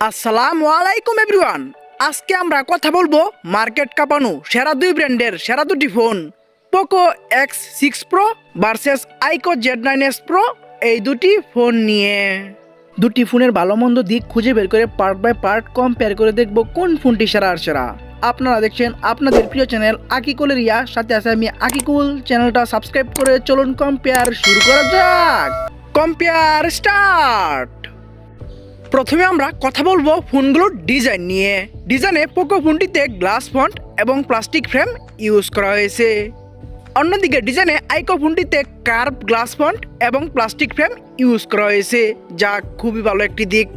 আসসালামু আলাইকুম এভরিওয়ান আজকে আমরা কথা বলব মার্কেট কাঁপানো সেরা দুই ব্র্যান্ডের সেরা দুটি phone. Poco X six pro versus iQOO Z nine S pro এই দুটি ফোন নিয়ে। দুটি ফোনের ভালো মন্দ দিক খুঁজে বের করে পার্ট বাই পার্ট কম্পেয়ার করে দেখব কোন ফোনটি সেরা আর সেরা। আপনারা দেখছেন আপনাদের প্রিয় চ্যানেল আকিকুল রিয়া, সাথে আছে আমি আকিকুল। চ্যানেলটা সাবস্ক্রাইব করে চলুন কম্পেয়ার শুরু করা যাক। কম্পেয়ার স্টার্ট প্রথমে আমরা কথা বলব ফোনগুলোর ডিজাইন নিয়ে। ডিজাইনে পোকো ফোনটিতে গ্লাস ফন্ট এবং প্লাস্টিক ফ্রেম ইউজ করা হয়েছে। অন্যদিকে ডিজাইনে আইকো ফোনটিতে কার্ভ গ্লাস ফন্ট এবং প্লাস্টিক ফ্রেম ইউজ করা হয়েছে, যা খুবই ভালো একটি দিক।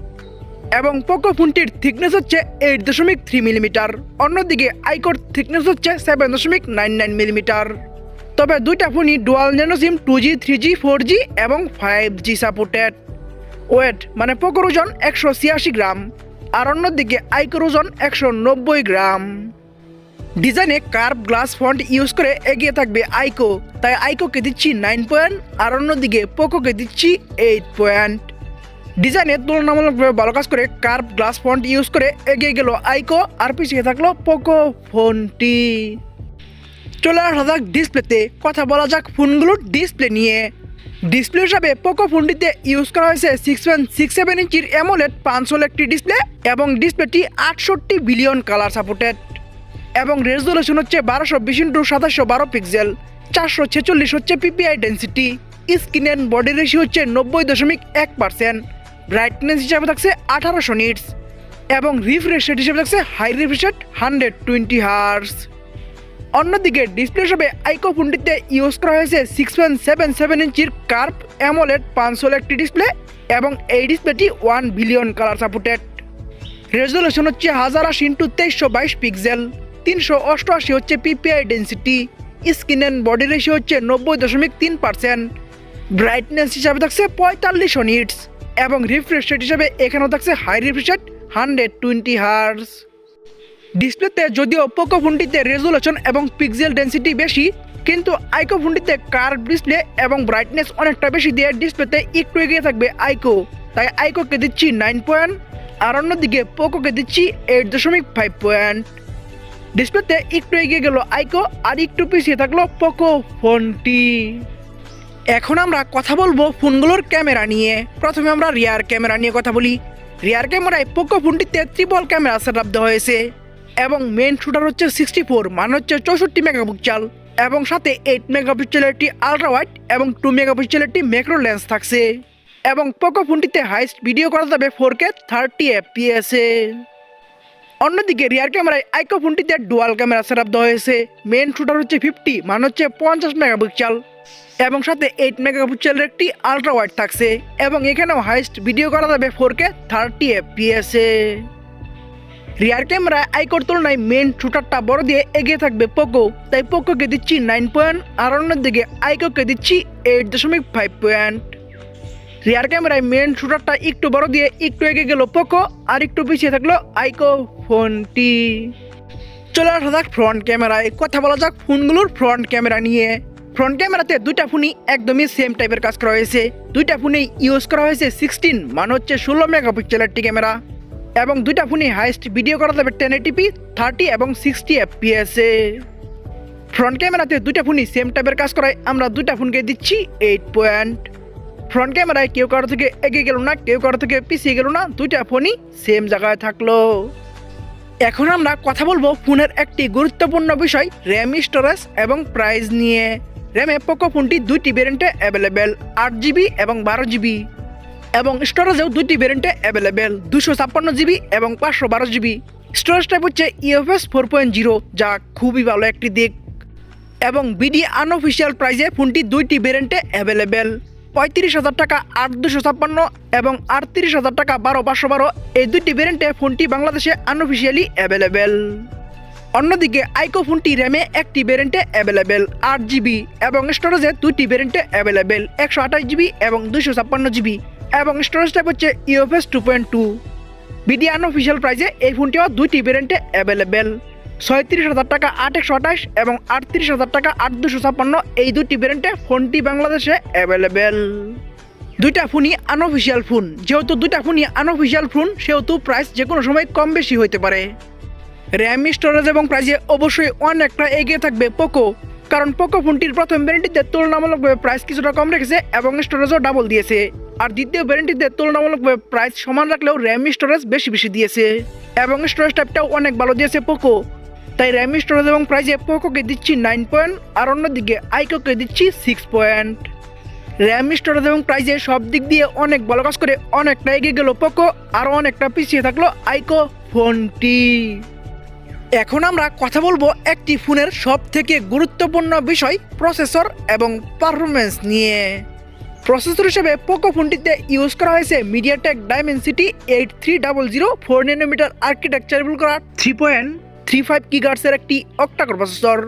এবং পোকো ফোনটির থিকনেস হচ্ছে এইট দশমিক থ্রি মিলিমিটার। অন্যদিকে আইকোর থিকনেস হচ্ছে সেভেন দশমিক নাইন নাইন মিলিমিটার। তবে দুইটা ফোনই dual nano SIM two G, three G, four G এবং ফাইভ জি সাপোর্টেড। ওয়েট মানে পোকোর ওজন একশো ছিয়াশি গ্রাম আর অন্যদিকে আইকোর ওজন একশো নব্বই গ্রাম। ডিজাইনে কার্ভ গ্লাস ফন্ট ইউজ করে এগিয়ে থাকবে আইকো, তাই আইকোকে দিচ্ছি নাইন পয়েন্ট আর অন্যদিকে পোকোকে দিচ্ছি এইট পয়েন্ট। ডিজাইনে তুলনামূলকভাবে ভালো কাজ করে কার্ভ গ্লাস ফন্ট ইউজ করে এগিয়ে গেল আইকো আর পিছিয়ে থাকল পোকো ফোনটি। চলে আসা যাক ডিসপ্লেতে, কথা বলা যাক ফোনগুলোর ডিসপ্লে নিয়ে। ডিসপ্লে হিসাবে পোকো ফোনটিতে ইউজ করা হয়েছে সিক্স পয়েন্ট সিক্স সেভেন ইঞ্চির অ্যামোলেড পাঁচশোল একটি ডিসপ্লে এবং ডিসপ্লেটি আটষট্টি বিলিয়ন কালার সাপোর্টেড এবং রেজলিউশন হচ্ছে বারোশো বিশ ইন্টু সাতাশশো বারো পিক্সেল চারশো ছেচল্লিশ হচ্ছে PPI density screen and body ratio হচ্ছে নব্বই দশমিক এক পার্সেন্ট ব্রাইটনেস হিসাবে থাকছে আঠারোশো নিটস এবং রিফ্রেশ রেট হিসাবে থাকছে high refresh rate hundred twenty hertz অন্যদিকে ডিসপ্লে হিসেবে আইকো ফোনটিতে ইউজ করা হয়েছে সিক্স পয়েন্ট সেভেন সেভেন ইঞ্চির কার্ভ অ্যামোলেড পাঁচশোল একটি ডিসপ্লে এবং এই ডিসপ্লেটি one billion colour supported resolution হচ্ছে হাজার আশি ইন্টু তেইশশো বাইশ পিক্সেল তিনশো অষ্টআশি হচ্ছে PPI density screen and body ratio হচ্ছে নব্বই দশমিক তিন পার্সেন্ট ব্রাইটনেস হিসাবে থাকছে পঁয়তাল্লিশশো নিটস এবং রিফ্রেশ রেট হিসাবে এখানেও থাকছে high refresh rate hundred twenty hertz ডিসপ্লেতে যদিও পোকো ফোনটিতে রেজুলেশন এবং পিক্সেল ডেন্সিটি বেশি, কিন্তু আইকো ফোনটিতে কার্ভ ডিসপ্লে এবং ব্রাইটনেস অনেকটা বেশি দিয়ে ডিসপ্লেতে একটু এগিয়ে থাকবে আইকো তাই আইকোকে দিচ্ছি নাইন পয়েন্ট আর অন্যদিকে পোকোকে দিচ্ছি এইট দশমিক ফাইভ পয়েন্ট ডিসপ্লেতে একটু এগিয়ে গেল আইকো আর একটু পিছিয়ে থাকল পোকো ফোনটি এখন আমরা কথা বলব ফোনগুলোর ক্যামেরা নিয়ে। প্রথমে আমরা রিয়ার ক্যামেরা নিয়ে কথা বলি। রিয়ার ক্যামেরায় পোকো ফোনটিতে ত্রিপল ক্যামেরা সেট দেওয়া হয়েছে। এবং মেন শুটার হচ্ছে সিক্সটি ফোর মানে হচ্ছে চৌষট্টি মেগাপিক্সেল এবং সাথে এইট মেগাপিক্সেলের একটি আলট্রা ওয়াইড এবং টু মেগাপিক্সেলের একটি ম্যাক্রো লেন্স থাকছে। এবং পোকো ফোনটিতে হাইস্ট ভিডিও করা যাবে ফোর কে থার্টি এফপিএসে অন্যদিকে রিয়ার ক্যামেরায় আইকো ফোনটিতে ডুয়াল ক্যামেরা সেট আপ দেওয়া হয়েছে। মেন শুটার হচ্ছে ফিফটি মানে হচ্ছে পঞ্চাশ মেগাপিক্সেল এবং সাথে এইট মেগাপিক্সেলের একটি আলট্রা ওয়াইড থাকছে। এবং এখানেও হাইস্ট ভিডিও করা যাবে ফোর কে থার্টি এফপিএসে রিয়ার ক্যামেরা আইকোর তুলনায় মেন শুটারটা বড় দিয়ে এগিয়ে থাকবে পোকো তাই পোকোকে দিচ্ছি নাইন পয়েন্ট আর অন্যদিকে আইকোকে দিচ্ছি এইট দশমিক ফাইভ পয়েন্ট রিয়ার ক্যামেরায় মেন শুটারটা একটু বড় দিয়ে একটু এগিয়ে গেল পোকো আর একটু পিছিয়ে থাকল আইকো ফোনটি। চলে আসা যাক ফ্রন্ট ক্যামেরায় কথা বলা যাক ফোনগুলোর ফ্রন্ট ক্যামেরা নিয়ে। ফ্রন্ট ক্যামেরাতে দুইটা ফোনই একদমই সেম টাইপের কাজ করা হয়েছে। দুইটা ফোনেই ইউজ করা হয়েছে সিক্সটিন মানে হচ্ছে ষোলো মেগাপিক্সেলের ক্যামেরা এবং দুইটা ফোনই হাইস্ট ভিডিও করা যাবে টেন এটিপি থার্টি এবং সিক্সটি এফপিএসে ফ্রন্ট ক্যামেরাতে দুইটা ফোনই সেম টাইপের কাজ করায়, আমরা দুইটা ফোনকে দিচ্ছি এইট পয়েন্ট ফ্রন্ট ক্যামেরায় কেউ কারও থেকে এগিয়ে গেল না, কেউ কারও থেকে পিছিয়ে গেল না, দুইটা ফোনই সেম জায়গায় থাকল। এখন আমরা কথা বলব ফোনের একটি গুরুত্বপূর্ণ বিষয় র্যাম স্টোরেজ এবং প্রাইস নিয়ে। র্যামে পোকো ফোনটি দুইটি ভ্যারিয়েন্টে অ্যাভেলেবেল আট জিবি এবং বারো জিবি এবং স্টোরেজেও দুইটি ভ্যারিয়েন্টে অ্যাভেলেবেল দুশো ছাপ্পান্ন জিবি এবং পাঁচশো বারো জিবি স্টোরেজ টাইপ হচ্ছে ইএফএস ফোর পয়েন্ট জিরো যা খুবই ভালো একটি দিক। এবং বিডি আনঅফিসিয়াল প্রাইজে ফোনটি দুইটি ভ্যারিয়েন্টে অ্যাভেলেবেল পঁয়ত্রিশ হাজার টাকা আট দুশো ছাপ্পান্ন এবং আটত্রিশ হাজার টাকা বারো পাঁচশো বারো, এই দুইটি ভ্যারিয়েন্টে ফোনটি বাংলাদেশে আনঅফিসিয়ালি অ্যাভেলেবেল অন্যদিকে আইকো ফোনটি র্যামে একটি ভ্যারিয়েন্টে অ্যাভেলেবেল, আট জিবি এবং স্টোরেজে দুটি ভ্যারিয়েন্টে অ্যাভেলেবেল, একশো আঠাশ জিবি এবং দুশো ছাপ্পান্ন জিবি এবং স্টোরেজ টাইপ হচ্ছে UFS two point two. BD unofficial প্রাইজে এই ফোনটিও দুইটি ভ্যারিয়েন্টে অ্যাভেলেবেল। ছয়ত্রিশ হাজার টাকা আট একশো আঠাশ এবং আটত্রিশ হাজার টাকা আট দুশো ছাপ্পান্ন এই দুটি ভ্যারিয়েন্টে ফোনটি বাংলাদেশে অ্যাভেলেবেল। দুইটা ফোনই আনঅফিসিয়াল ফোন যেহেতু দুইটা ফোনই আনঅফিসিয়াল ফোন সেহেতু প্রাইস যে কোনো সময় কম বেশি হইতে পারে। র্যাম স্টোরেজ এবং প্রাইসে অবশ্যই অনেকটা এগিয়ে থাকবে পোকো। কারণ পোকো ফোনটির প্রথম ভ্যারেন্টিতে তুলনামূলকভাবে প্রাইস কিছুটা কম রেখেছে এবং স্টোরেজও ডাবল দিয়েছে। আর দ্বিতীয় ভ্যারেন্টিতে তুলনামূলকভাবে প্রাইস সমান রাখলেও র্যাম স্টোরেজ বেশি বেশি দিয়েছে। এবং স্টোরেজ টাইপটাও অনেক ভালো দিয়েছে পোকো। তাই র্যাম স্টোরেজ এবং প্রাইসে পোকোকে দিচ্ছি নাইন পয়েন্ট আর অন্যদিকে আইকোকে দিচ্ছি সিক্স পয়েন্ট র্যাম স্টোরেজ এবং প্রাইসে সব দিক দিয়ে অনেক ভালো কাজ করে অনেকটা এগিয়ে গেল পোকো আরও অনেকটা পিছিয়ে থাকল আইকো ফোনটি। এখন আমরা কথা বলব একটি ফোনের সব থেকে গুরুত্বপূর্ণ বিষয়, প্রসেসর এবং পারফরমেন্স নিয়ে। প্রসেসর হিসেবে পোকো ফোনটিতে ইউজ করা হয়েছে MediaTek Dimensity eight three double zero four nanometer আর্কিটেকচারেবল করা থ্রি পয়েন্ট থ্রি ফাইভ কিগার্সের একটি অক্টাকর প্রসেসর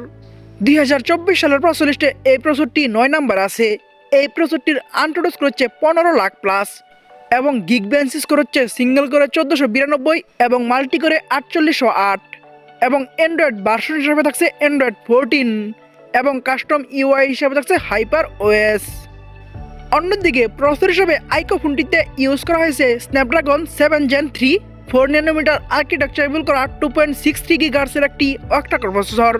দুই হাজার চব্বিশ সালের প্রসলিস্টে এই প্রসেসরটি নয় নাম্বার আছে। এই প্রসেসরটির আন্ট্রোডোস করছে পনেরো লাখ প্লাস এবং গিগ বেন্সিস করছে সিঙ্গেল করে চোদ্দোশো বিরানব্বই এবং মাল্টি করে আটচল্লিশশো আট। এবং অ্যান্ড্রয়েড ভার্সন হিসাবে থাকছে অ্যান্ড্রয়েড ফোরটিন এবং কাস্টম ইউআই হিসাবে থাকছে হাইপার ওএস অন্যদিকে প্রসেসর হিসেবে আইকো ফোনটিতে ইউজ করা হয়েছে Snapdragon seven gen three four nanometer আর্কিটেকচারেবল করা টু পয়েন্ট সিক্স থ্রি গিগার্সের একটি অক্টাকর প্রসেসর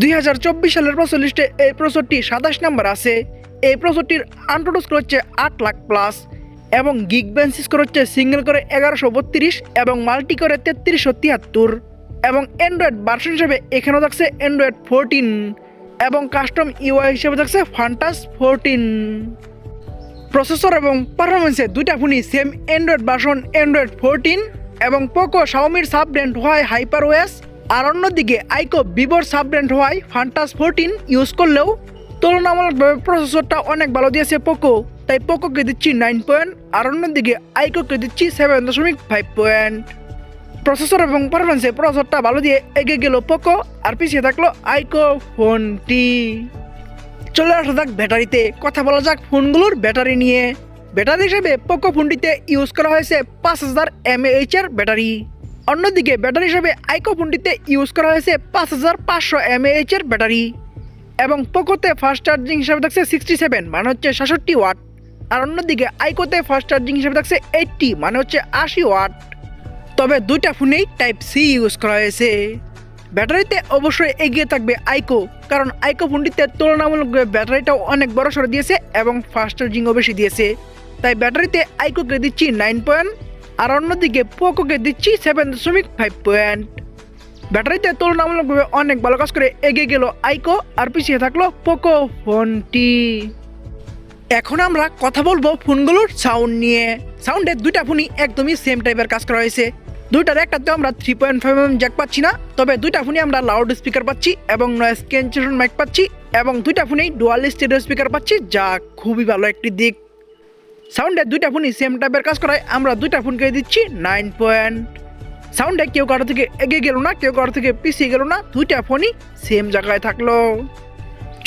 দুই হাজার চব্বিশ সালের প্রসেসর লিস্টে এই প্রসেসরটি সাতাশ নাম্বার আছে। এই প্রসেসরটির আন্ট্রোডোস হচ্ছে আট লাখ প্লাস এবং গিগ বেন্সিস হচ্ছে সিঙ্গেল করে এগারোশো বত্রিশ এবং মাল্টি করে তেত্রিশশো তিয়াত্তর। এবং অ্যান্ড্রয়েড ভার্সন হিসেবে এখানেও থাকছে অ্যান্ড্রয়েড ফোরটিন এবং কাস্টম ইউআই হিসেবে থাকছে ফান্টাস ফোরটিন প্রসেসর এবং পারফরমেন্সে দুইটা ফোনই same Android version Android fourteen এবং পোকো শাওমির সাব ব্র্যান্ড হওয়ায় হাইপার ওএস আর অন্যদিকে আইকো ভিভোর সাব ব্র্যান্ড হওয়ায় ফান্টাস ফোরটিন ইউজ করলেও তুলনামূলকভাবে প্রসেসরটা অনেক ভালো দিয়েছে পোকো তাই পোকোকে দিচ্ছি নাইন পয়েন্ট আর অন্যদিকে আইকোকে দিচ্ছি সেভেন দশমিক ফাইভ পয়েন্ট প্রসেসর এবং পারফরমেন্সে প্রসেসরটা ভালো দিয়ে এগিয়ে গেল পোকো আর পিছিয়ে থাকল আইকো ফোনটি চলে আসা যাক ব্যাটারিতে। কথা বলা যাক ফোনগুলোর ব্যাটারি নিয়ে। ব্যাটারি হিসেবে পোকো ফোনটিতে ইউজ করা হয়েছে পাঁচ হাজার এমএএইচ এর ব্যাটারি। অন্যদিকে ব্যাটারি হিসেবে আইকো ফোনটিতে ইউজ করা হয়েছে পাঁচ হাজার পাঁচশো এমএএইচ এর ব্যাটারি। এবং পোকোতে ফাস্ট চার্জিং হিসাবে থাকছে সিক্সটি সেভেন মানে হচ্ছে সাতষট্টি ওয়াট আর অন্যদিকে আইকোতে ফাস্ট চার্জিং হিসাবে থাকছে এইটটি মানে হচ্ছে আশি ওয়াট তবে দুইটা ফোনেই টাইপ সি ইউজ করা হয়েছে। ব্যাটারিতে অবশ্যই এগিয়ে থাকবে আইকো, কারণ আইকো ফোনটিতে তুলনামূলক ব্যাটারিটাও অনেক বড় সড়ো দিয়েছে এবং ফাস্ট চার্জিংও বেশি দিয়েছে। তাই ব্যাটারিতে আইকোকে দিচ্ছি নাইন পয়েন্ট, আর অন্যদিকে পোকোকে দিচ্ছি সেভেন দশমিক ফাইভ পয়েন্ট। ব্যাটারিতে তুলনামূলকভাবে অনেক ভালো কাজ করে এগিয়ে গেল আইকো, আর পিছিয়ে থাকল পোকো ফোনটি। এখন আমরা কথা বলব ফোনগুলোর সাউন্ড নিয়ে। সাউন্ডের দুইটা ফোনই একদমই সেম টাইপের কাজ করা হয়েছে। দুইটার একটাতে আমরা three point five M jack পাচ্ছি না, তবে দুইটা ফোনে আমরা লাউড স্পিকার পাচ্ছি এবং নয়েস ক্যান্সেলেশন মাইক পাচ্ছি এবং দুইটা ফোনেই ডুয়াল স্টেরিও স্পিকার পাচ্ছি, যা খুবই ভালো একটি দিক। সাউন্ডের দুইটা ফোনই সেম টাইপের কাজ করায়, আমরা দুইটা ফোনকে দিচ্ছি নাইন পয়েন্ট সাউন্ডে কেউ কারও থেকে এগিয়ে গেল না, কেউ কারও থেকে পিছিয়ে গেল না, দুইটা ফোনই সেম জায়গায় থাকল।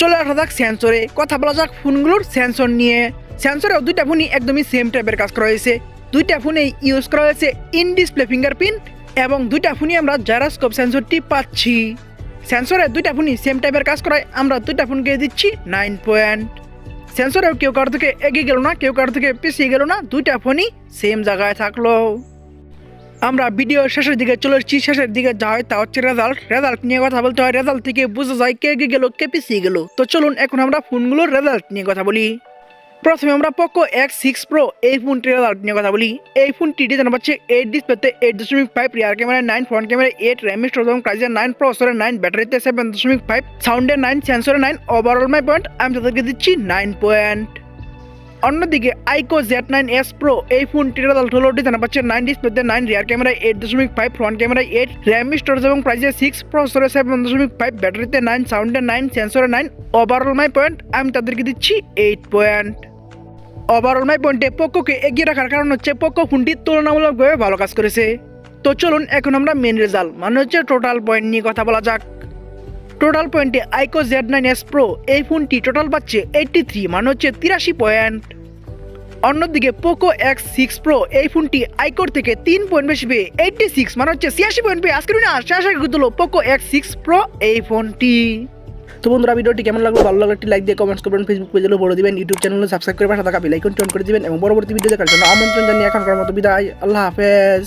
চলে আসা যাক সেন্সরে কথা বলা যাক ফোনগুলোর সেন্সর নিয়ে। সেন্সরেও দুইটা ফোনই একদমই সেম টাইপের কাজ করা হয়েছে। দুইটা ফোনেই ইউজ করা হয়েছে ইন ডিসপ্লে ফিঙ্গারপ্রিন্ট এবং দুইটা ফোনই আমরা জারাস্কোপ সেন্সরটি পাচ্ছি। সেন্সরে দুইটা ফোনই সেম টাইপের কাজ করায়, আমরা দুইটা ফোনকে দিচ্ছি নাইন পয়েন্ট সেন্সরেও কেউ কারও থেকে এগিয়ে গেল না, কেউ কারও থেকে পিছিয়ে গেল না, দুইটা ফোনই সেম জায়গায় থাকল। আমরা ভিডিও শেষের দিকে চলে এসেছি, শেষের দিকে যা হয় তা হচ্ছে রেজাল্ট রেজাল্ট নিয়ে কথা বলতে হয় রেজাল্ট থেকে বোঝা যায় কে এগিয়ে গেল, কে পিছিয়ে গেল। তো চলুন, এখন আমরা ফোনগুলোর রেজাল্ট নিয়ে কথা বলি। প্রথমে আমরা পোকো এক্স সিক্স প্রো এই ফোনটির নিয়ে কথা বলি। এই ফোনটি ডিজাইন পাচ্ছে এইট ডিসপ্লেতে এইট দশমিক five rear camera nine front camera eight RAM store এবং প্রাইজের নাইন প্রসেসরে নাইন ব্যাটারিতে সেভেন দশমিক ফাইভ সাউন্ডে নাইন সেন্সরে নাইন ওভারঅল মাই পয়েন্ট আমি তাদেরকে দিচ্ছি নাইন পয়েন্ট অন্যদিকে iQOO Z nine S pro এই ফোনটির রেজাল্ট হলো ডিজাইন পাচ্ছে নাইন ডিসপ্লেতে নাইন রিয়ার ক্যামেরা এইট দশমিক five front camera eight RAM storage এবং প্রাইজে সিক্স প্রসেসরে সেভেন দশমিক ফাইভ ব্যাটারিতে নাইন সাউন্ডে নাইন সেন্সরে নাইন ওভারঅল মাই পয়েন্ট আমি তাদেরকে দিচ্ছি এইট পয়েন্ট ওভারঅল মাই পয়েন্টে পোকোকে এগিয়ে রাখার কারণ হচ্ছে পোকো ফোনটি তুলনামূলকভাবে ভালো কাজ করেছে। তো চলুন, এখন আমরা মেন রেজাল্ট মানে হচ্ছে টোটাল পয়েন্ট নিয়ে কথা বলা যাক। টোটাল পয়েন্টে iQOO Z nine S pro এই ফোনটি টোটাল পাচ্ছে এইটটি থ্রি মানে হচ্ছে তিরাশি পয়েন্ট অন্যদিকে পোকো এক্স সিক্স প্রো এই ফোনটি আইকোর থেকে তিন পয়েন্ট বেশি পেয়ে এইটটি সিক্স মানে হচ্ছে ছিয়াশি পয়েন্ট পেয়ে দিনে আশা আশা করতে হলো পোকো এক্স সিক্স প্রো এই ফোনটি তো বন্ধুরা, ভিডিওটি কেমন লাগল? ভালো লাগল একটি লাইক দিয়ে কমেন্টস করবেন ফেসবুক পেজে বলে দিবেন ইউটিউব চ্যানেলে সাবস্ক্রাইব করে পাশে থাকা বেলাইকন টন করে দিবেন এবং পরবর্তী ভিডিও দেখার জন্য আমন্ত্রণ জানিয়ে এখনকার মতো বিদায়। আল্লাহ হাফেজ।